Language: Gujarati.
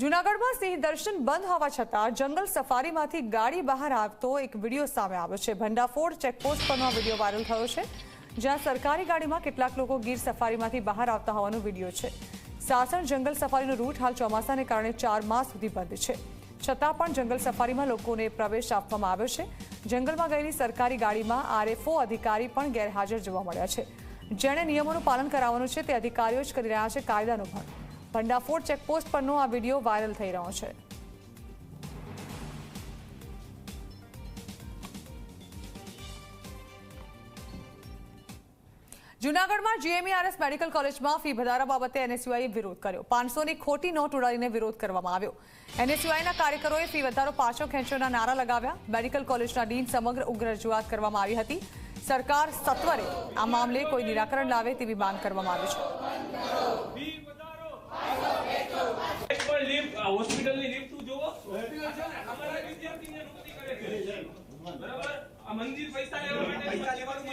જૂનાગઢમાં સિંહ દર્શન બંધ હોવા છતાં જંગલ સફારીમાંથી ગાડી બહાર આવતો એક વીડિયો સામે આવ્યો છે. ભંડાફોડ ચેકપોસ્ટ પરનો વીડિયો વાયરલ થયો છે, જ્યાં સરકારી ગાડીમાં કેટલાક લોકો ગીર સફારીમાંથી બહાર આવતા હોવાનો વીડિયો છે. સાસણ જંગલ સફારીનો રૂટ હાલ ચોમાસાને કારણે ચાર માસ સુધી બંધ છે. છતાં પણ જંગલ સફારીમાં લોકોને પ્રવેશ આપવામાં આવ્યો છે. જંગલમાં ગયેલી સરકારી ગાડીમાં આરએફઓ અધિકારી પણ ગેરહાજર જોવા મળ્યા છે. જેણે નિયમોનું પાલન કરાવવાનું છે તે અધિકારીઓ જ કરી રહ્યા છે, કાયદાનું ભંગ ભંડાફોડ ચેકપોસ્ટ પરનો આ વીડિયો વાયરલ થઈ રહ્યો છે. જૂનાગઢમાં જીએમઈઆરએસ મેડિકલ કોલેજમાં ફી વધારા બાબતે એનએસયુઆઈએ વિરોધ કર્યો. પાંચસોની ખોટી નોટ ઉડાડીને વિરોધ કરવામાં આવ્યો. એનએસયુઆઈના કાર્યકરોએ ફી વધારો પાછો ખેંચવાના નારા લગાવ્યા. મેડિકલ કોલેજના ડીન સમગ્ર ઉગ્ર રજૂઆત કરવામાં આવી હતી. સરકાર સત્વરે આ મામલે કોઈ નિરાકરણ લાવે તેવી માંગ કરવામાં આવી છે એક પણ લિફ્ટ આ હોસ્પિટલની લિફ્ટ જોવો અમારા વિદ્યાર્થીને નોકરી કરે છે બરાબર આ મંદિર પૈસા લેવા માટે પૈસા લેવાનું